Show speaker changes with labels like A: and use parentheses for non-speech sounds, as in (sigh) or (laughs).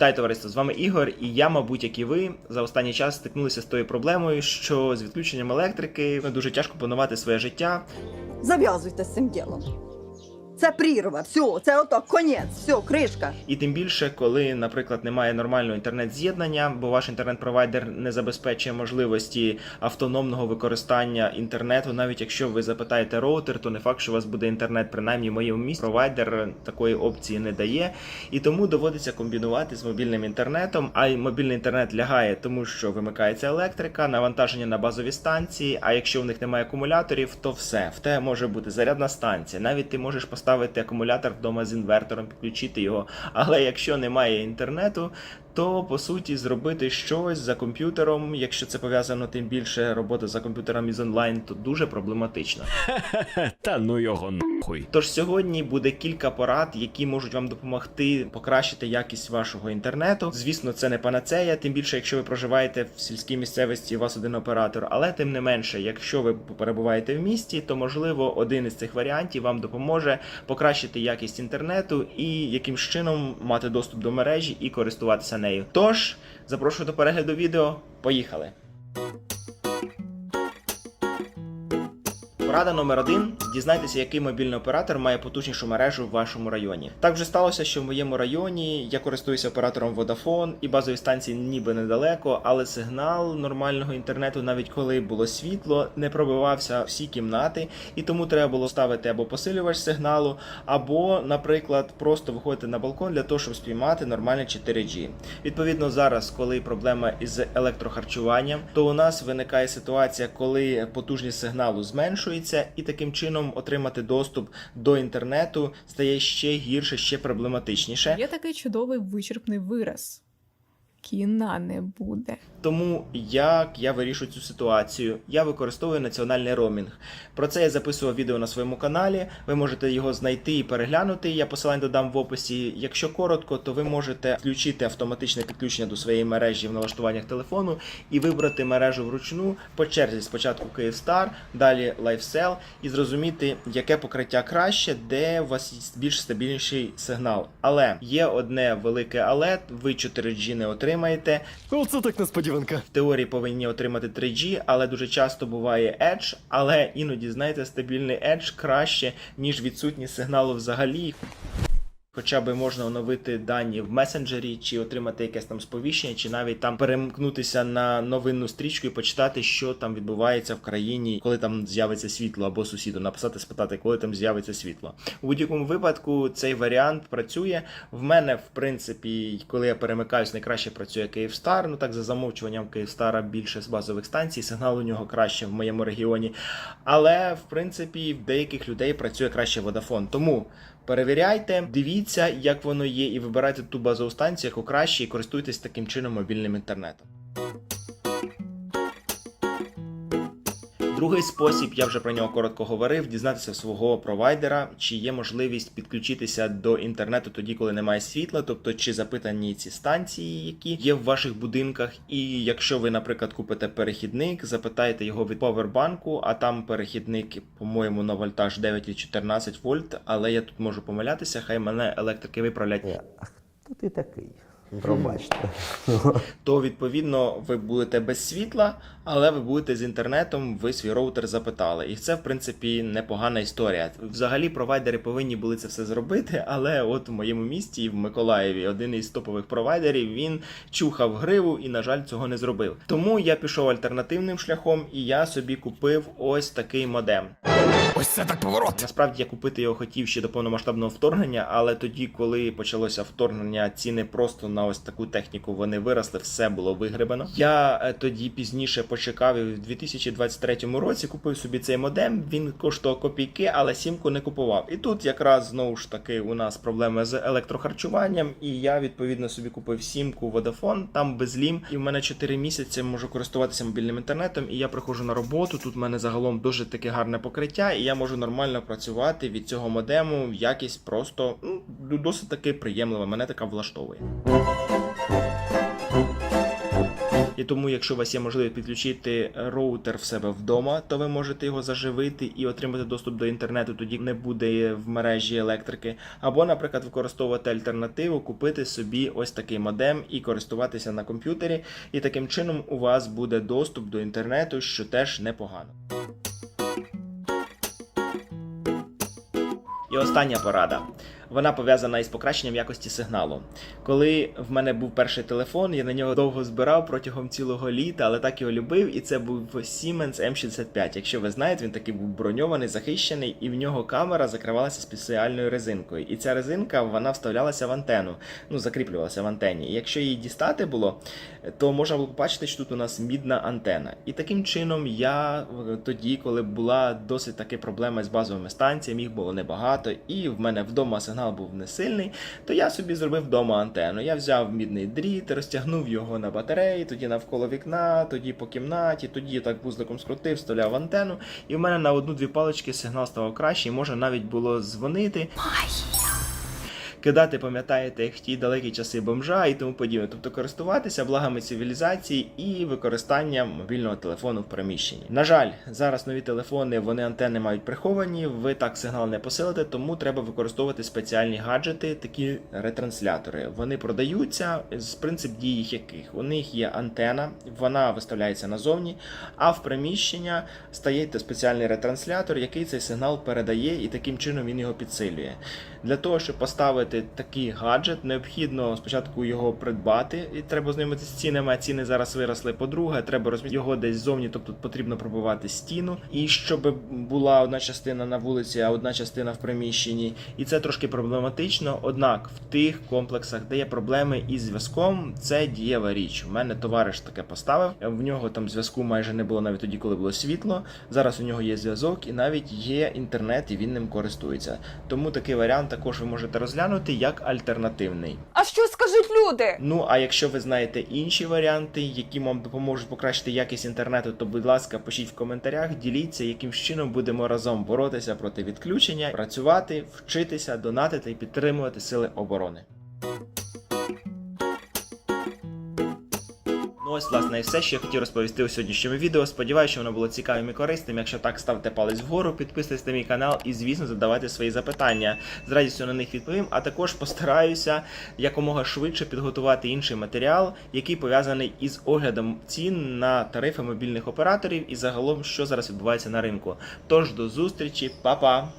A: Вітаю, товариство! З вами Ігор, і я, мабуть, як і ви, за останній час стикнулися з тою проблемою, що з відключенням електрики дуже тяжко планувати своє життя.
B: Зав'язуйте з цим ділом. Це прірва, все, це ото конець, все, кришка.
A: І тим більше, коли, наприклад, немає нормального інтернет-з'єднання, бо ваш інтернет-провайдер не забезпечує можливості автономного використання інтернету, навіть якщо ви запитаєте роутер, то не факт, що у вас буде інтернет. Принаймні в моєму місті провайдер такої опції не дає, і тому доводиться комбінувати з мобільним інтернетом. А мобільний інтернет лягає, тому що вимикається електрика, навантаження на базові станції. А якщо в них немає акумуляторів, то все в те може бути зарядна станція. Навіть ти можеш поставити акумулятор вдома з інвертором, підключити його. Але якщо немає інтернету, то по суті зробити щось за комп'ютером, якщо це пов'язано тим більше робота за комп'ютером із онлайн, то дуже проблематично. (laughs)
C: Та ну його нахуй.
A: Тож сьогодні буде кілька порад, які можуть вам допомогти покращити якість вашого інтернету. Звісно, це не панацея, тим більше, якщо ви проживаєте в сільській місцевості, у вас один оператор. Але тим не менше, якщо ви перебуваєте в місті, то можливо один із цих варіантів вам допоможе покращити якість інтернету і якимсь чином мати доступ до мережі і користуватися нею. Тож запрошую до перегляду відео. Поїхали! Порада номер один: дізнайтеся, який мобільний оператор має потужнішу мережу в вашому районі. Так вже сталося, що в моєму районі я користуюся оператором Vodafone і базові станції ніби недалеко, але сигнал нормального інтернету, навіть коли було світло, не пробивався всі кімнати, і тому треба було ставити або посилювач сигналу, або, наприклад, просто виходити на балкон для того, щоб спіймати нормальне 4G. Відповідно, зараз, коли проблема із електрохарчуванням, то у нас виникає ситуація, коли потужність сигналу зменшується, і таким чином отримати доступ до інтернету стає ще гірше, ще проблематичніше.
D: Є такий чудовий вичерпний вираз. Кіна не буде.
A: Тому як я вирішую цю ситуацію? Я використовую національний роумінг. Про це я записував відео на своєму каналі. Ви можете його знайти і переглянути. Я посилання додам в описі. Якщо коротко, то ви можете включити автоматичне підключення до своєї мережі в налаштуваннях телефону і вибрати мережу вручну по черзі. Спочатку Kyivstar, далі LifeCell і зрозуміти, яке покриття краще, де у вас більш стабільніший сигнал. Але є одне велике але, ви 4G не отримаєте.
E: Оце так несподіванка.
A: В теорії повинні отримати 3G, але дуже часто буває Edge, але іноді, знаєте, стабільний Edge краще, ніж відсутність сигналу взагалі. Хоча би можна оновити дані в месенджері, чи отримати якесь там сповіщення, чи навіть там перемкнутися на новинну стрічку і почитати, що там відбувається в країні, коли там з'явиться світло, або сусіду написати, спитати, коли там з'явиться світло. У будь-якому випадку цей варіант працює. В мене, в принципі, коли я перемикаюсь, найкраще працює Kyivstar. Ну так за замовчуванням Kyivstar більше з базових станцій, сигнал у нього краще в моєму регіоні. Але в принципі в деяких людей працює краще Vodafone. Тому перевіряйте, дивіться, як воно є, і вибирайте ту базову станцію, яку краще, і користуйтесь таким чином мобільним інтернетом. Другий спосіб, я вже про нього коротко говорив, дізнатися свого провайдера, чи є можливість підключитися до інтернету тоді, коли немає світла, тобто чи запитані ці станції, які є в ваших будинках. І якщо ви, наприклад, купите перехідник, запитайте його від повербанку, а там перехідник, по-моєму, на вольтаж 9,14 вольт, але я тут можу помилятися, хай мене електрики виправлять.
F: А хто ти такий? Пробачте. (laughs)
A: то відповідно ви будете без світла, але ви будете з інтернетом, ви свій роутер запитали. І це, в принципі, непогана історія. Взагалі, провайдери повинні були це все зробити, але от в моєму місті, в Миколаєві, один із топових провайдерів, він чухав гриву і, на жаль, цього не зробив. Тому я пішов альтернативним шляхом, і я собі купив ось такий модем.
C: Ось це так поворот.
A: Насправді я купити його хотів ще до повномасштабного вторгнення, але тоді, коли почалося вторгнення, ціни просто на ось таку техніку вони виросли, все було вигребено. Я е, тоді пізніше почекав і в 2023 році купив собі цей модем. Він коштував копійки, але сімку не купував. І тут якраз знову ж таки у нас проблеми з електрохарчуванням, і я відповідно собі купив сімку Vodafone, там безлім. І в мене 4 місяці можу користуватися мобільним інтернетом. І я приходжу на роботу. Тут в мене загалом дуже таке гарне покриття, і я можу нормально працювати від цього модему. Якість просто ну досить таки приємлива. Мене така влаштовує. І тому, якщо у вас є можливість підключити роутер в себе вдома, то ви можете його заживити і отримати доступ до інтернету, тоді не буде в мережі електрики. Або, наприклад, використовувати альтернативу, купити собі ось такий модем і користуватися на комп'ютері. І таким чином у вас буде доступ до інтернету, що теж непогано. Остання порада. Вона пов'язана із покращенням якості сигналу. Коли в мене був перший телефон, я на нього довго збирав протягом цілого літа, але так його любив, і це був Siemens M65. Якщо ви знаєте, він такий був броньований, захищений, і в нього камера закривалася спеціальною резинкою. І ця резинка вона вставлялася в антенну, ну закріплювалася в антенні. І якщо її дістати було, то можна було побачити, що тут у нас мідна антена. І таким чином я е, тоді, коли була досить таки проблема з базовими станціями, їх було небагато, і в мене вдома сигнал був не сильний, то я собі зробив вдома антенну. Я взяв мідний дріт, розтягнув його на батареї, тоді навколо вікна, тоді по кімнаті, тоді так вузликом скрутив, вставляв антенну, і в мене на одну-дві палички сигнал став кращий, можна навіть було дзвонити. Кидати, пам'ятаєте, як в ті далекі часи бомжа і тому подібне. Тобто користуватися благами цивілізації і використання мобільного телефону в приміщенні. На жаль, зараз нові телефони вони антени мають приховані, ви так сигнал не посилите, тому треба використовувати спеціальні гаджети, такі ретранслятори. Вони продаються з принцип дії їх яких. У них є антена, вона виставляється назовні, а в приміщення стає спеціальний ретранслятор, який цей сигнал передає, і таким чином він його підсилює. Для того, щоб поставити такий гаджет, необхідно спочатку його придбати, і треба знайомитися з цінами, а ціни зараз виросли. По-друге, треба розмістити його десь ззовні, тобто потрібно пробувати стіну. І щоб була одна частина на вулиці, а одна частина в приміщенні. І це трошки проблематично. Однак в тих комплексах, де є проблеми із зв'язком, це дієва річ. У мене товариш таке поставив. В нього там зв'язку майже не було навіть тоді, коли було світло. Зараз у нього є зв'язок і навіть є інтернет, і він ним користується. Тому такий варіант також ви можете розглянути як альтернативний.
E: А що скажуть люди?
A: Ну а якщо ви знаєте інші варіанти, які вам допоможуть покращити якість інтернету, то будь ласка, пишіть в коментарях, діліться, яким чином будемо разом боротися проти відключення, працювати, вчитися, донатити і підтримувати сили оборони. Ну ось, власне, і все, що я хотів розповісти у сьогоднішньому відео. Сподіваюся, що воно було цікавим і корисним. Якщо так, ставте палець вгору, підписуйтесь на мій канал і, звісно, задавайте свої запитання. З радістю на них відповім, а також постараюся якомога швидше підготувати інший матеріал, який пов'язаний із оглядом цін на тарифи мобільних операторів і загалом, що зараз відбувається на ринку. Тож до зустрічі, па-па!